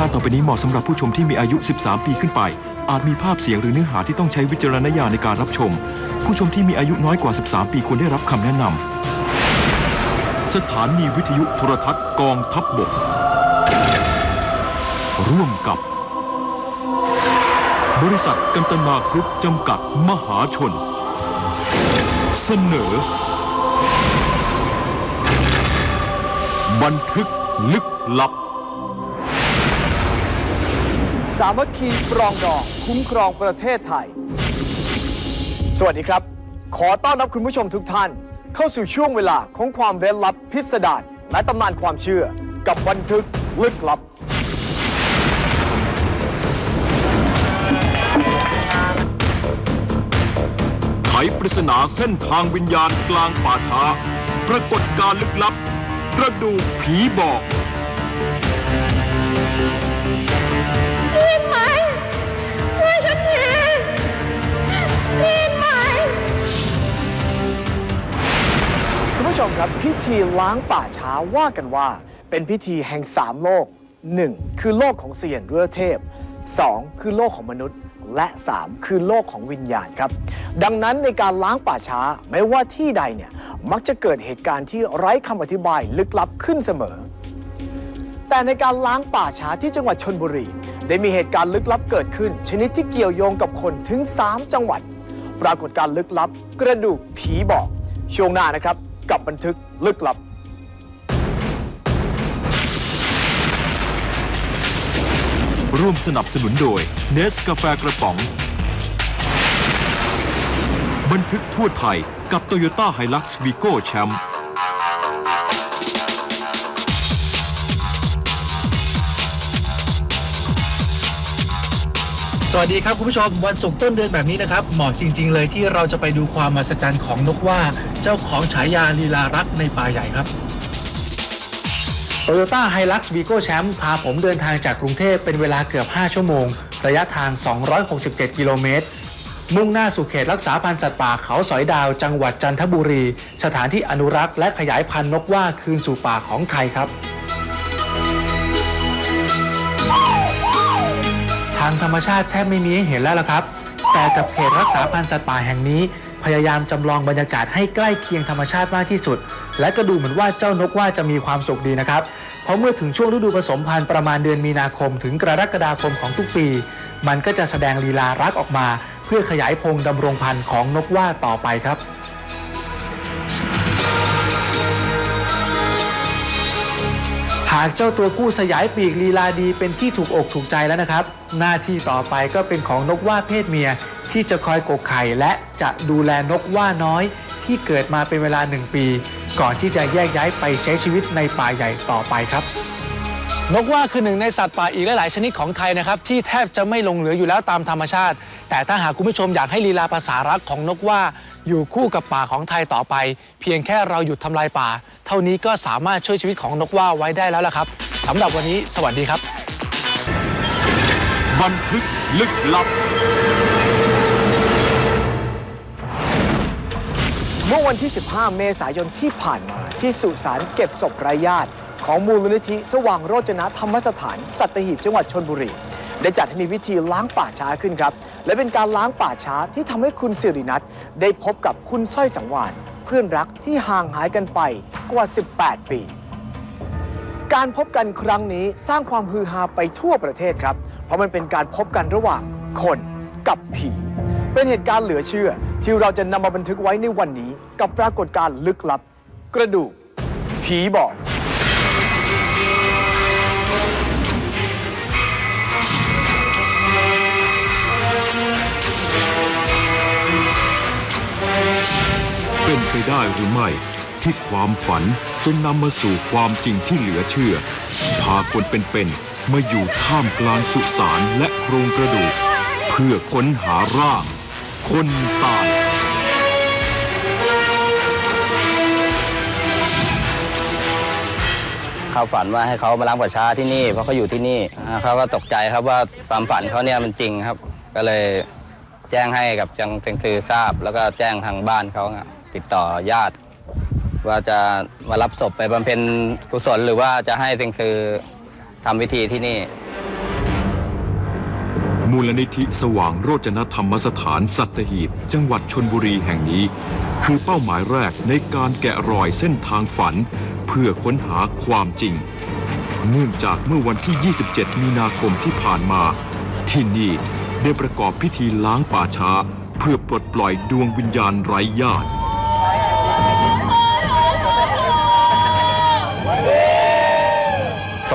การต่อไปนี้เหมาะสำหรับผู้ชมที่มีอายุ 13 ปีขึ้นไป อาจมีภาพเสียงหรือเนื้อหาที่ต้องใช้วิจารณญาณในการรับชม ผู้ชมที่มีอายุน้อยกว่า 13 ปีควรได้รับคำแนะนำ สถานีวิทยุโทรทัศน์กองทัพบบก ร่วมกับ บริษัทกันตนากรุ๊ปจำกัดมหาชน เสนอ บันทึกลึกลับ สามัคคีปรองดองคุ้มครองประเทศไทย สวัสดีครับ ขอต้อนรับคุณผู้ชมทุกท่าน เข้าสู่ช่วงเวลาของความเร้นลับพิสดารและตำนานความเชื่อ กับบันทึกลึกลับ ไขปริศนาเส้นทางวิญญาณกลางป่าช้า ปรากฏการณ์ลึกลับ กระดูกผีบอก พี่ไหม ช่วยฉันทีพี่ไหม คุณผู้ชมครับพิธีล้างป่าช้าว่ากันว่า เป็นพิธีแห่งสามโลก 1. คือโลกของเสียนเรือเทพ 2. คือโลกของมนุษย์ และ 3. คือโลกของวิญญาณครับ ดังนั้นในการล้างป่าช้าไม่ว่าที่ใดเนี่ยมักจะเกิดเหตุการณ์ที่ไร้คำอธิบายลึกลับขึ้นเสมอ แต่ในการล้างป่าช้าที่จังหวัดชนบุรี ได้มีเหตุการณ์ลึกลับเกิดขึ้น ชนิดที่เกี่ยวโยงกับคนถึง 3 จังหวัด ปรากฏการณ์ลึกลับ กระดูกผีบอก ช่วงหน้านะครับ กับบันทึกลึกลับร่วมสนับสนุนโดยเนสกาแฟกระป๋อง บันทึกทั่วไทยกับ Toyota Hilux Vigo Champ สวัสดีครับคุณผู้ชมวันศุกร์ต้นเดือนแบบนี้นะครับเหมาะจริง ๆ เลยที่เราจะไปดูความมหัศจรรย์ของนกว่าเจ้าของฉายาลีลารักในป่าใหญ่ครับ Toyota Hilux Vigo Champ พาผมเดินทางจากกรุงเทพเป็นเวลาเกือบ 5 ชั่วโมง ระยะทาง 267 กิโลเมตร มุ่งหน้าสู่เขตรักษาพันธุ์สัตว์ป่าเขาสอยดาวจังหวัดจันทบุรี สถานที่อนุรักษ์และขยายพันธุ์นกว่าคืนสู่ป่าของไทยครับ ทางธรรมชาติแทบไม่มีให้เห็นแล้วล่ะครับ แต่กับเขตรักษาพันธุ์สัตว์ป่าแห่งนี้ พยายามจำลองบรรยากาศให้ใกล้เคียงธรรมชาติมากที่สุด และก็ดูเหมือนว่าเจ้านกว่าจะมีความสุขดีนะครับ เพราะเมื่อถึงช่วงฤดูผสมพันธุ์ประมาณเดือนมีนาคม ถึงกรกฎาคมของทุกปี มันก็จะแสดงลีลารักออกมา เพื่อขยายพงดำรงพันธุ์ของนกว่าต่อไปครับากเจ้าตัวกู้สยายปีกลีลาดีเป็นที่ถูกอกถูกใจแล้วนะครับ หน้าที่ต่อไปก็เป็นของนกว่าเพศเมียที่จะคอยกกไข่และจะดูแลนกว่าน้อย ที่เกิดมาเป็นเวลาหนึ่งปี ก่อนที่จะแยกย้ายไปใช้ชีวิตในป่าใหญ่ต่อไปครับ นกว่าคือหนึ่งในสัตว์ป่าอีกหลาย ๆ ชนิดของไทยนะครับ ที่แทบจะไม่หลงเหลืออยู่แล้วตามธรรมชาติ แต่ถ้าหากคุณผู้ชมอยากให้ลีลาภาษารักของนกว่า อยู่คู่กับป่าของไทยต่อไป เพียงแค่เราหยุดทำลายป่า เท่านี้ก็สามารถช่วยชีวิตของนกว่าไว้ได้แล้วละครับสำหรับวันนี้สวัสดีครับ บันทึกลึกลับ เมื่อวันที่ 15 เมษายนที่ผ่านมาที่สุสานเก็บศพไร้ญาติ ของมูลนิธิสว่างโรจนธรรมสถาน สัตหีบจังหวัดชนบุรี ได้จัดให้มีพิธีล้างป่าช้าขึ้นครับ และเป็นการล้างป่าช้าที่ทำให้คุณสิรินัทได้พบกับคุณสร้อยสังวานเพื่อนรักที่ห่างหายกันไปกว่า 18 ปี การพบกันครั้งนี้สร้างความฮือฮาไปทั่วประเทศครับ เพราะมันเป็นการพบกันระหว่างคนกับผี เป็นเหตุการณ์เหลือเชื่อ ที่เราจะนำมาบันทึกไว้ในวันนี้ กับปรากฏการณ์ลึกลับ กระดูกผีบอก เป็นไปได้หรือไม่ ที่ความฝันจะนำมาสู่ความจริงที่เหลือเชื่อ พาคนเป็นๆมาอยู่ท่ามกลางสุสานและโครงกระดูก เพื่อค้นหาร่าง คนตายเขาฝันว่าให้เขามาล้างป่าช้าที่นี่เพราะเขาอยู่ที่นี่อ่าเขาก็ตกใจครับว่าความฝันเขาเนี่ยมันจริงครับ ก็เลยแจ้งให้กับจังเซงซือทราบ แล้วก็แจ้งทางบ้านเขาอะ ติดต่อญาติ ว่าจะมารับศพไปบำเพ็ญกุศลหรือว่าจะให้เซงซือทำพิธีที่นี่ มูลนิธิสว่างโรจนธรรมสถานสัตหีบ จังหวัดชนบุรีแห่งนี้ คือเป้าหมายแรกในการแกะรอยเส้นทางฝัน เพื่อค้นหาความจริง เนื่องจากเมื่อวันที่ 27 มีนาคมที่ผ่านมา ที่นี่ได้ประกอบพิธีล้างป่าช้า เพื่อปลดปล่อยดวงวิญญาณไร้ญาติ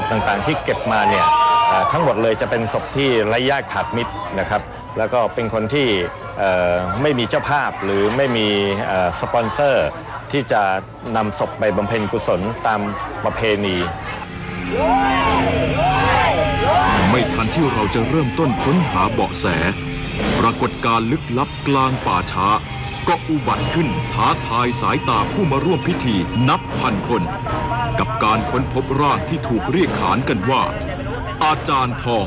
ต่างๆ ที่เก็บมาเนี่ยทั้งหมดเลยจะเป็นศพที่ไร้ญาติขาดมิตรนะครับ แล้วก็เป็นคนที่ไม่มีเจ้าภาพหรือไม่มีสปอนเซอร์ ที่จะนำศพไปบำเพ็ญกุศลตามประเพณี ไม่ทันที่เราจะเริ่มต้นค้นหาเบาะแส ปรากฏการ์ลึกลับกลางป่าช้า ก็อุบัติขึ้นท้าทายสายตาผู้มาร่วมพิธีนับพันคน กับการค้นพบร่างที่ถูกเรียกขานกันว่า อาจารย์ทอง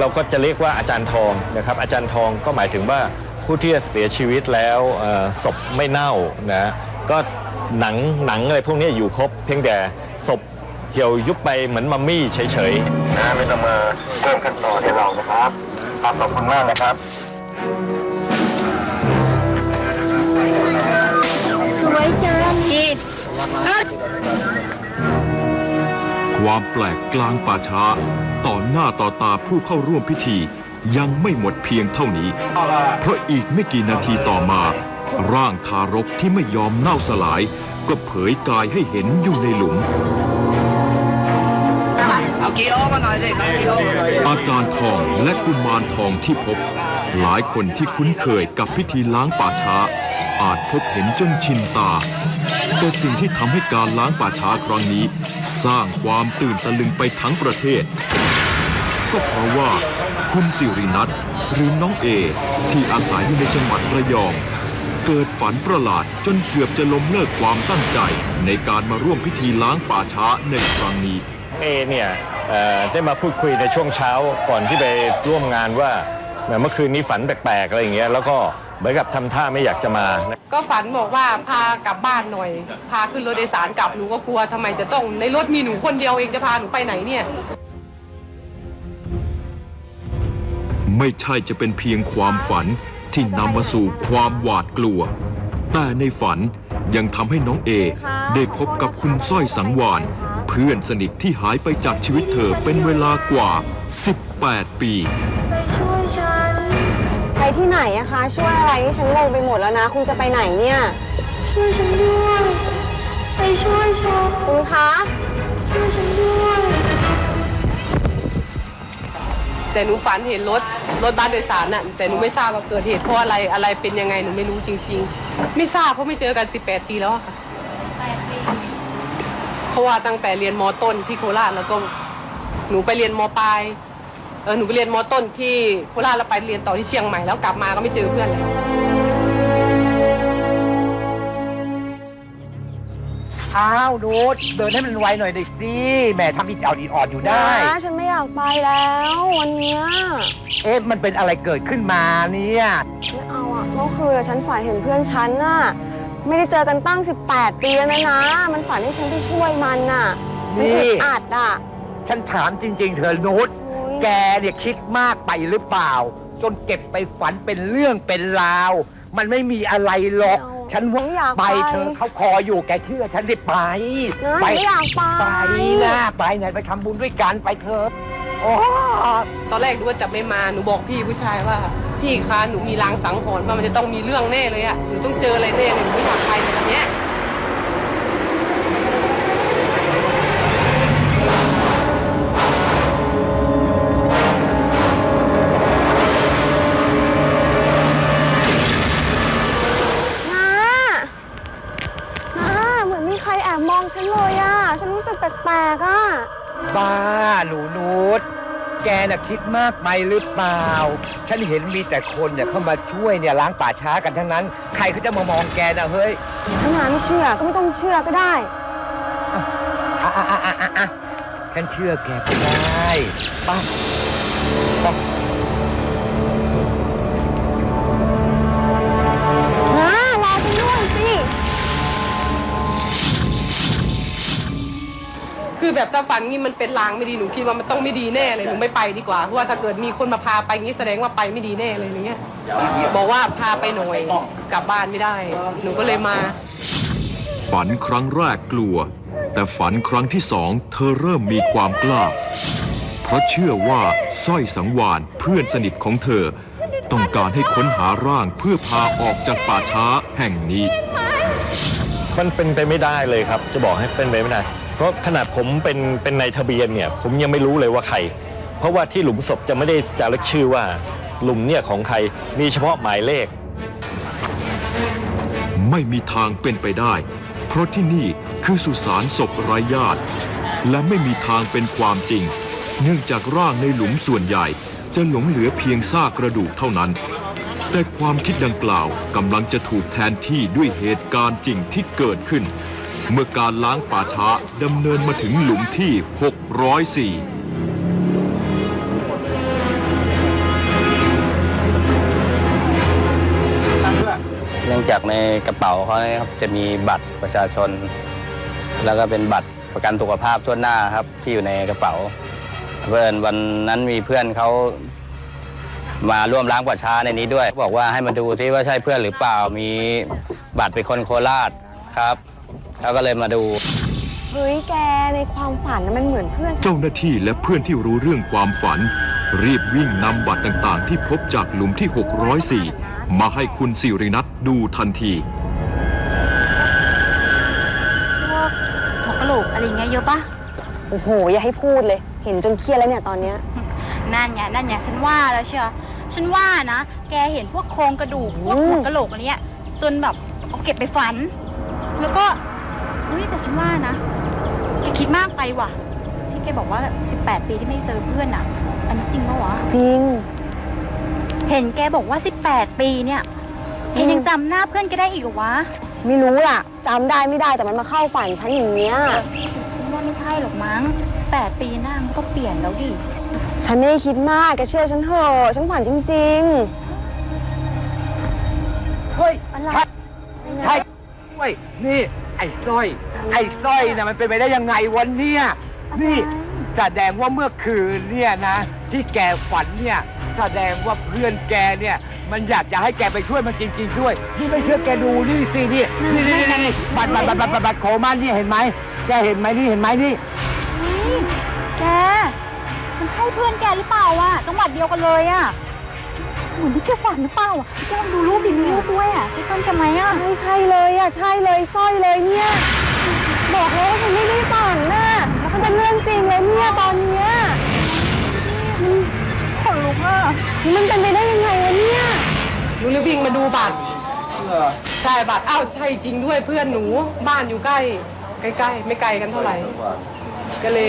เราก็จะเรียกว่าอาจารย์ทองนะครับ อาจารย์ทองก็หมายถึงว่าผู้ที่เสียชีวิตแล้วศพไม่เน่านะก็หนังหนังอะไรพวกนี้อยู่ครบเพียงแต่ เหี่ยวยุบไปเหมือนมัมมี่เฉยๆนะไม่ต้องมาเพิ่มขั้นตอนให้เรานะครับขอบคุณมากนะครับสวยจังจิตความแปลกกลางป่าช้า ต่อหน้าต่อตาผู้เข้าร่วมพิธียังไม่หมดเพียงเท่านี้ เพราะอีกไม่กี่นาทีต่อมา ร่างทารกที่ไม่ยอมเน่าสลาย ก็เผยกายให้เห็นอยู่ในหลุม อาจารย์ทองและกุมารทองที่พบ หลายคนที่คุ้นเคยกับพิธีล้างป่าช้า อาจพบเห็นจนชินตา แต่สิ่งที่ทำให้การล้างป่าช้าครั้งนี้ สร้างความตื่นตะลึงไปทั้งประเทศ ก็เพราะว่าคุณสิรินัทหรือน้องเอ ที่อาศัยอยู่ในจังหวัดระยองเกิดฝันประหลาดจนเกือบจะล้มเลิกความตั้งใจ ในการมาร่วมพิธีล้างป่าช้าในครั้งนี้ เอเนี่ยเอ่อ ได้มาพูดคุยในช่วงเช้าก่อนที่ไปร่วมงานว่าแหมเมื่อคืนนี้ฝันแปลกๆอะไรอย่างเงี้ยแล้วก็เหมือนกับทำท่าไม่อยากจะมาก็ฝันบอกว่าพากลับบ้านหน่อย พาขึ้นรถโดยสารกลับหนูก็กลัวทำไมจะต้องในรถมีหนูคนเดียวเองจะพาหนูไปไหนเนี่ย ไม่ใช่จะเป็นเพียงความฝันที่นำมาสู่ความหวาดกลัว แต่ในฝันยังทำให้น้องเอ ได้พบกับคุณสร้อยสังวานเพื่อนสนิทที่หายไปจากชีวิตเธอเป็นเวลากว่า 18 ปี ไปช่วยฉัน ไปที่ไหนอะคะ ช่วยอะไรนี่ฉันงงไปหมดแล้วนะ คุณจะไปไหนเนี่ย ช่วยฉันด้วย ไปช่วยฉัน คุณคะ ช่วยฉันด้วย แต่หนูฝันเห็นรถรถบัสโดยสารน่ะแต่หนูไม่ทราบว่าเกิดเหตุเพราะอะไรอะไรเป็นยังไงหนูไม่รู้จริง ๆ ไม่ทราบเพราะไม่เจอกัน 18 ปีแล้วอะค่ะเพ ราะว่าตั้งแต่เรียนมต้นที่โคราชแล้วก็หนูไปเรียนมปลายเออหนูไปเรียนมต้นที่โคราชแล้วไปเรียนต่อที่เชียงใหม่แล้วกลับมาก็ไม่เจอเพื่อนแล้วอ้าวนูดเดินให้มันไวหน่อยดิสิแหมทำอีกอ่อนอีกอ่อนอยู่ได้ นะฉันไม่อยากไปแล้ววันเนี้ยเอ๊ะมันเป็นอะไรเกิดขึ้นมาเนี่ย ไม่เอาอะเมื่อคืนอะฉันฝันเห็นเพื่อนฉันน่ะ ไม่ได้เจอกันตั้ง 18 ปีแล้วนะนะ มันฝันให้ฉันไปช่วยมันน่ะ มันอึดอัดอะ ฉันถามจริง ๆ เธอนูดโอ๊ยแกเนี่ยคิดมากไปหรือเปล่า จนเก็บไปฝันเป็นเรื่องเป็นราว มันไม่มีอะไรหรอกไม่เอาฉันว่าไม่อยากไปไปเธอเขาคออยู่แกเชื่อฉันได้ไปนะไม่อยากไป ไปนะไปไหนไปทำบุญด้วยกันไปเถอะโอ้ ตอนแรกหนูว่าจะไม่มา หนูบอกพี่ผู้ชายว่า พี่คะหนูมีลางสังหรณ์ว่ามันจะต้องมีเรื่องแน่เลยอะหนูต้องเจออะไรแน่เลยหนูไม่อยากไปในวันเนี้ยนะนะเหมือนมีใครแอบมองฉันเลยอะฉันรู้สึกแปลกๆอะบ้าหนูนูด แกน่ะคิดมากไปหรือเปล่า ฉันเห็นมีแต่คนเนี่ยเข้ามาช่วยเนี่ยล้างป่าช้ากันทั้งนั้น ใครเขาจะมามองแกนะเฮ้ยถ้านาไม่เชื่อก็ไม่ต้องเชื่อก็ได้ อะอะอะอะอะอะฉันเชื่อแกก็ได้ไป้าป้า ถ้าฝันงี้มันเป็นลางไม่ดีหนูคิดว่ามันต้องไม่ดีแน่เลยหนูไม่ไปดีกว่าเพราะว่าถ้าเกิดมีคนมาพาไปงี้แสดงว่าไปไม่ดีแน่เลยอย่างเงี้ยบอกว่าพาไปหน่อยกลับบ้านไม่ได้ หนูก็เลยมา ฝันครั้งแรกกลัว แต่ฝันครั้งที่สองเธอเริ่มมีความกล้า เพราะเชื่อว่าสร้อยสังวานเพื่อนสนิทของเธอ ต้องการให้ค้นหาร่างเพื่อพาออกจากป่าช้าแห่งนี้ มันเป็นไปไม่ได้เลยครับ จะบอกให้เป็นไปไม่ได้ เพราะขนาดผมเป็นเป็นในทะเบียนเนี่ยผมยังไม่รู้เลยว่าใคร เพราะว่าที่หลุมศพจะไม่ได้จารึกชื่อว่าหลุมเนี่ยของใครมีเฉพาะหมายเลข ไม่มีทางเป็นไปได้ เพราะที่นี่คือสุสานศพไร้ญาติ และไม่มีทางเป็นความจริง เนื่องจากร่างในหลุมส่วนใหญ่ จะหลงเหลือเพียงซากกระดูกเท่านั้น แต่ความคิดดังกล่าวกำลังจะถูกแทนที่ด้วยเหตุการณ์จริงที่เกิดขึ้น เมื่อการล้างป่าช้าดำเนินมาถึงหลุมที่ 604เนื่องจากในกระเป๋าเขานี่ยครับจะมีบัตรประชาชน แล้วก็เป็นบัตรประกันสุขภาพทั่วหน้าครับที่อยู่ในกระเป๋า เพื่อนวันนั้นมีเพื่อนเขามาร่วมล้างป่าช้าในนี้ด้วย บอกว่าให้มาดูที่ว่าใช่เพื่อนหรือเปล่ามีบัตรเป็นคนโคราชครับ เขาก็เลยมาดู เฮ้ยแกในความฝันน่ะมันเหมือนเพื่อนเจ้าหน้าที่และเพื่อนที่รู้เรื่องความฝัน รีบวิ่งนำบัตรต่างๆ ที่พบจากหลุมที่ 604 มาให้คุณสิรินัทดูทันที พวกหัวกะโหลกอะไรเงี้ยเยอะปะโอ้โห อย่าให้พูดเลย เห็นจนเครียดแล้วเนี่ยตอนเนี้ยนั่นไงนั่นไงฉันว่าแล้วเชียวฉันว่านะ แกเห็นพวกโครงกระดูกพวกอืมหัวกะโหลกอะไรเงี้ยจนแบบเอาเก็บไปฝัน แล้วก็เฮ้ยแต่ฉันว่านะแกคิดมากไปว่ะ ที่แกบอกว่าแบบ18 ปีที่ไม่เจอเพื่อนอะ อันนี้จริงปะวะ จริง เห็นแกบอกว่า 18 ปีเนี่ยแกอืมยังจำหน้าเพื่อนแกได้อีกเหรอวะไม่รู้ล่ะจำได้ไม่ได้แต่มันมาเข้าฝันฉันอย่างเนี้ย ฉันว่าไม่ใช่หรอกมั้ง 8 ปีหน้ามันก็เปลี่ยนแล้วดิ ฉันไม่ได้คิดมากแกเชื่อฉันเถอะฉันฝันจริง เฮ้ยๆอะไรใช่เว้ยนี่ ไอ้สร้อย ไอ้สร้อยนะมันเป็นไปได้ยังไงวันเนี้ยนี่แสดงว่าเมื่อคืนเนี่ยนะ ที่แกฝันเนี่ย แสดงว่าเพื่อนแกเนี่ย มันอยากจะให้แกไปช่วยมันจริง ๆ ด้วย นี่ไม่เชื่อแกดูนี่สินี่นี่นี่นี่นี่บัตรบัตรบัตรบัตรบัตรโคมันนี่เห็นไหมแกเห็นไหมนี่เห็นไหมนี่ นี่แก มันใช่เพื่อนแกหรือเปล่าอะจังหวัดเดียวกันเลยอะ เหมือนที่แกฝันหรือเปล่าอะแกลองดูรูปดิมีรูปด้วยอะใช่เพื่อนแกไหมอะใช่ใช่เลยอะใช่เลยสร้อยเลยเนี่ยบอกแล้วว่าฉันไม่ได้ฝันน่ะมันเป็นเรื่องจริงเลยเนี่ยตอนเนี้ยขนลุกอะมันเป็นไปได้ยังไงวะเนี่ยหนูเลยวิ่งมาดูบัตรใช่บัตรอ้าวใช่จริงด้วยเพื่อนหนูบ้านอยู่ใกล้ ใกล้ๆไม่ไกลกันเท่าไหร่ ก็เลย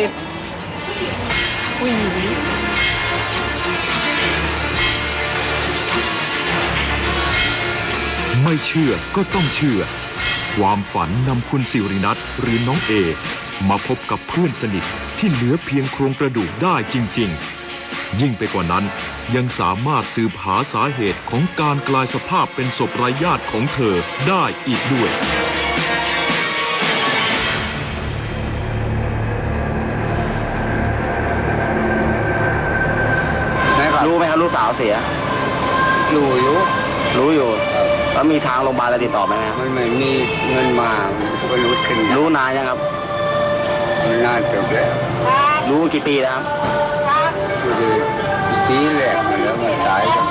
ผู้หญิง ไม่เชื่อก็ต้องเชื่อ ความฝันนำคุณสิรินัทหรือน้องเอ มาพบกับเพื่อนสนิทที่เหลือเพียงโครงกระดูกได้จริง ๆ ยิ่งไปกว่านั้นยังสามารถสืบหาสาเหตุของการกลายสภาพเป็นศพไร้ญาติของเธอได้อีกด้วยรู้ไหมครับลูกสาวเสีย อยู่อยู่รู้อยู่ แล้วมีทางโรงพยาบาลอะไรติดต่อไหมครัม่ไม่มีเงินมาก็รู้ขึ้นรู้นานยังครับมันนานเกือบแล้วรู้กี่ปีแล้วครับปีแหลกมันแล้วมันตายกัน